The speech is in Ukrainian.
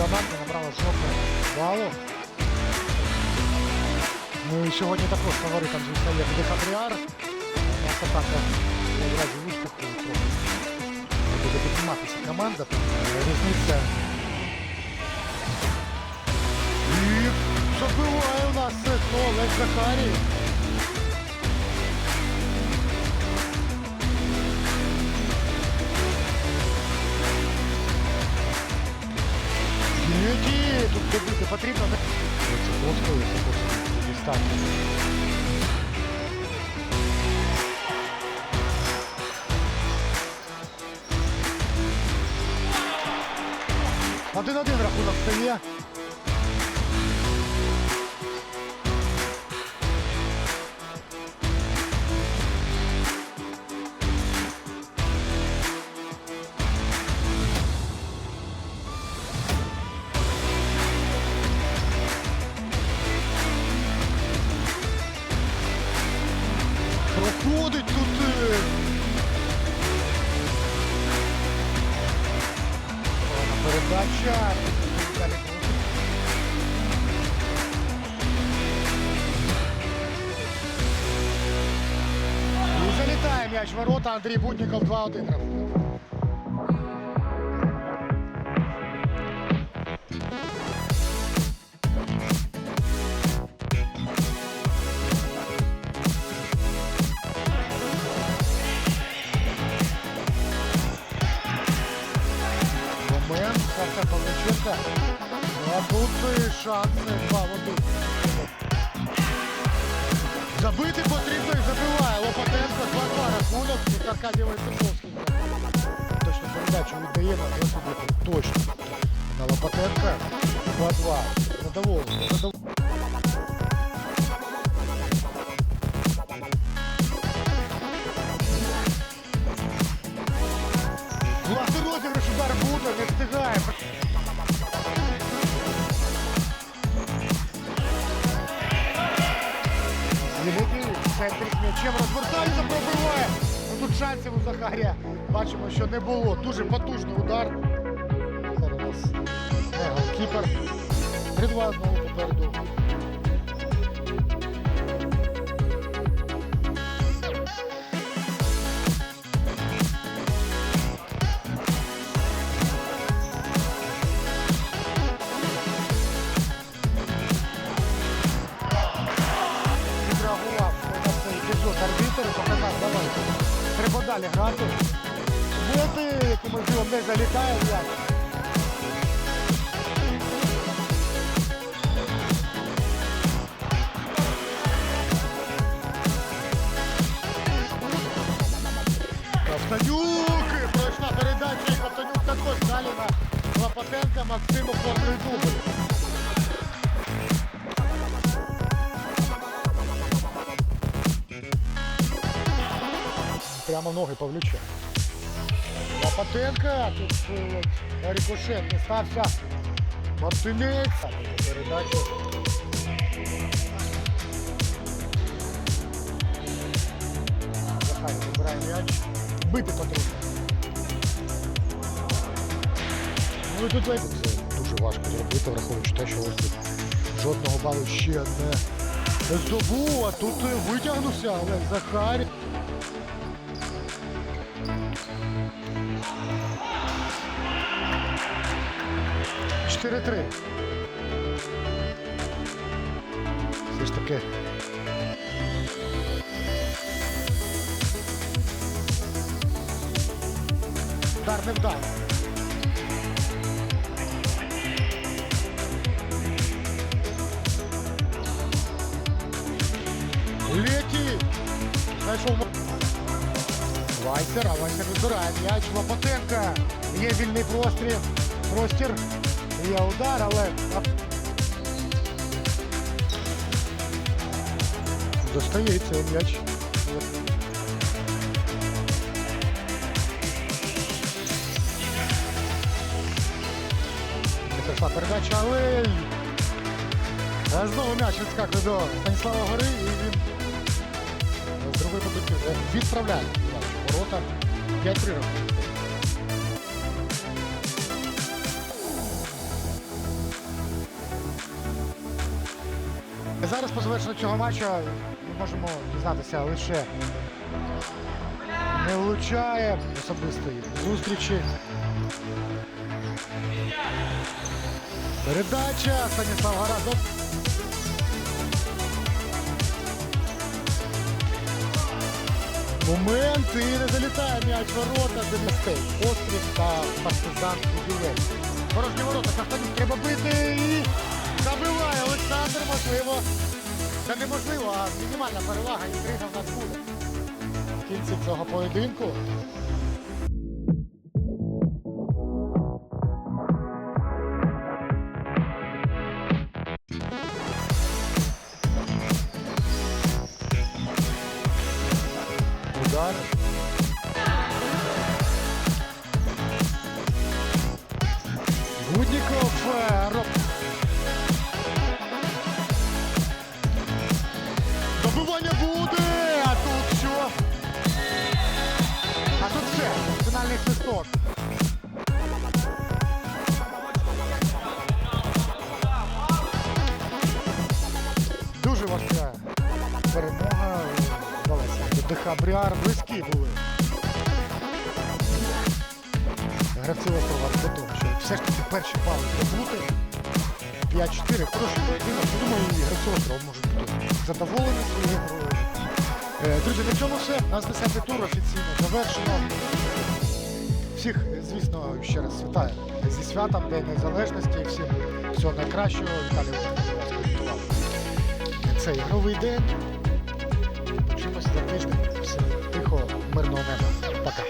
команда набрала жодного балу. Ну і сьогодні також фаворитом, звісно, є буде Патріар. У нас атака в разі успіху буде команда. Різниця. І забиває у нас? Олег Захарій. Ні, тут добити потрібно. Це просто це просто дістати. Один-один рахунок стає. Передача. І залітає м'яч ворота. Андрій Будніков 2-1 рахунок. Павличенка. Ну, а тут і шанси 2 в 1. Забити потрібно і забиває. Лопатенко 2-2 рахунок. Тут Аркадій Войцеховський. Точно передачу віддає на Господи, точно. На Лопатенка 2-2. Задоволений. задоволений. Власний розіграш удар буде, не встигає. М'ячем розвертається, пробиває. Ну, тут шансів у Захарія. Бачимо, що не було. Дуже потужний удар. Е, 3-2 знову попереду. Далі грати. Боти, якимось ділом не залітає м'яч. Ковтанюк! Пройшла передача, Ковтанюк також далі на Лопатенка, Максим оформлює Прямо ноги Павлюча. Лопатенка, тут е, от, рикошет не стався. Мартинець. Передачу. Захарій вибирає м'яч. Бити потрібно. Ну і тут ледь це дуже важко зробити, враховуючи те, що ось тут жодного балу ще не здобув, а тут е, витягнувся, але Захарій. Чотири-три. Все ж таки. Удар не вдав. Леті! Знайшов Вайсер, а Вайсер вибирає м'яч Лопатенка. Є вільний простріл. Простір. Є удар, але. Достається м'яч. Прийшла передача, але. Знову м'яч відскакує до Станіслава Гори і він з другої подруги відправляє ворота. 5-3. Зараз по завершенню цього матчу ми можемо дізнатися лише не влучає особистої зустрічі. Передача Станіслав Гаразд. Момент і не залітає м'яч ворота Денистей. Острів та партизан Ювілей. Порожні ворота, Сахтанюк треба бити і забиває Олександр, можливо. Це неможливо, а мінімальна перевага інтрига в нас буде. В кінці цього поєдинку. Дуже перемога. Вдалася. Дехабріар близькі були. Гравці острова до того, що все ж таки перші бали здобути. 5-4. Хороший поєдинок. Думаю, і гравці острова можуть бути задоволені своєю грою. Е, Друзі, на цьому все. Нас 10 тур офіційно завершено. Всіх, звісно, ще раз вітаю зі святом День Незалежності. Всім всього найкращого. Віталій цей ігровий день. Почимось за тиждень. Всім тихо, мирного неба. Пока.